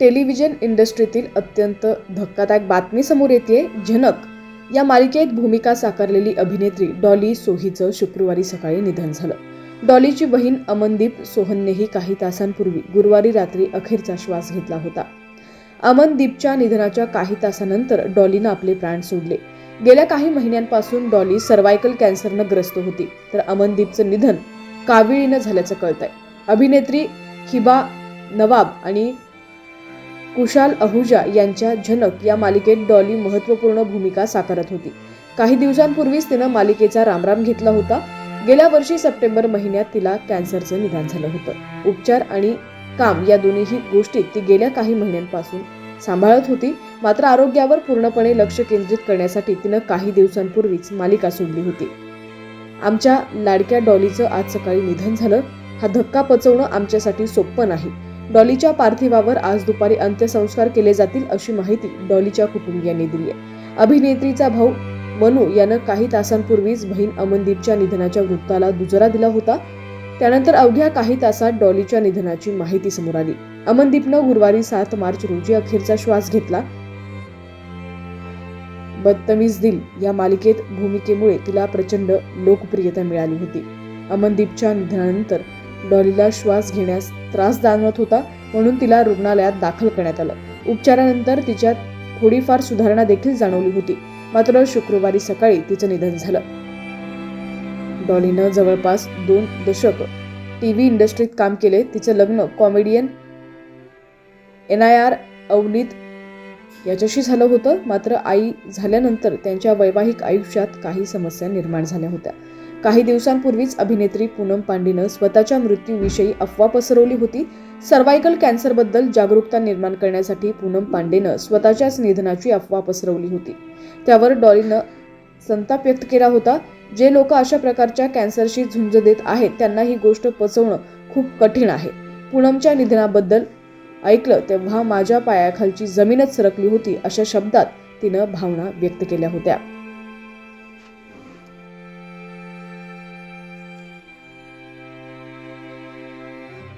Television इंडस्ट्रीतील अत्यंत धक्कादायक बातमी समोर येते झनक. या मालिकेत भूमिका साकारलेली अभिनेत्री डॉली सोहीचं शुक्रवारी सकाळी निधन झालं. डॉलीची बहीण अमनदीप सोहननेही काही तासांपूर्वी गुरुवारी रात्री अखेरचा श्वास घेतला होता. अमनदीपच्या निधनाच्या काही तासानंतर डॉलीनं आपले प्राण सोडले. गेल्या काही महिन्यांपासून डॉली सर्वायकल कॅन्सरनं ग्रस्त होती तर अमनदीपचं निधन काविळीनं झाल्याचं कळतंय. अभिनेत्री हिबा नवाब आणि कुशाल अहुजा यांच्या झनक या मालिकेत डॉली महत्त्वपूर्ण भूमिका साकारत होती. काही दिवसांपूर्वीच तिनं मालिकेचा रामराम घेतला होता. गेल्या वर्षी सप्टेंबर महिन्यात तिला कॅन्सरचं निदान झालं होतं. उपचार आणि काम या दोन्हीही गोष्टीत ती गेल्या काही महिन्यांपासून सांभाळत होती. मात्र आरोग्यावर पूर्णपणे लक्ष केंद्रित करण्यासाठी तिनं काही दिवसांपूर्वीच मालिका सोडली होती. आमच्या लाडक्या डॉलीचं आज सकाळी निधन झालं. हा धक्का पचवणं आमच्यासाठी सोपं नाही. डॉलीच्या पार्थिवावर आज दुपारी अंत्यसंस्कार केले जातील अशी माहिती डॉलीच्या कुटुंबियांनी दिली आहे. अभिनेत्रीचा भाऊ मनू यानं काही तासांपूर्वीच बहीण अमनदीपच्या निधनाच्या वृत्ताला दुजरा दिला होता. त्यानंतर अवघ्या काही तासात डॉलीच्या निधनाची माहिती समोर आली. अमनदीपनं गुरुवारी सात मार्च रोजी अखेरचा श्वास घेतला. बदतमीज दिल या मालिकेत भूमिकेमुळे तिला प्रचंड लोकप्रियता मिळाली होती. अमनदीपच्या निधनानंतर डॉलीला श्वास घेण्यास त्रास जाणवत होता म्हणून तिला रुग्णालयात दाखल करण्यात आलं. उपचारानंतर तिच्यात थोडीफार सुधारणा देखील जाणवली होती. मात्र शुक्रवारी सकाळी तिचं निधन झालं. डॉलीनं जवळपास दोन दशक टी व्ही इंडस्ट्रीत काम केले. तिचं लग्न comedian N I R Avneet याच्याशी झालं होतं. मात्र आई झाल्यानंतर त्यांच्या वैवाहिक आयुष्यात काही समस्या निर्माण झाल्या होत्या. काही दिवसांपूर्वीच अभिनेत्री पूनम पांडेनं स्वतःच्या मृत्यूविषयी अफवा पसरवली होती. सर्वायकल कॅन्सरबद्दल जागरूकता निर्माण करण्यासाठी पूनम पांडेनं स्वतःच्याच निधनाची अफवा पसरवली होती. त्यावर डॉलीनं संताप व्यक्त केला होता. जे लोक अशा प्रकारच्या कॅन्सरशी झुंज देत आहेत त्यांना ही गोष्ट पचवणं खूप कठीण आहे. पूनमच्या निधनाबद्दल ऐकलं तेव्हा माझ्या पायाखालची जमीनच सरकली होती अशा शब्दात तिनं भावना व्यक्त केल्या होत्या.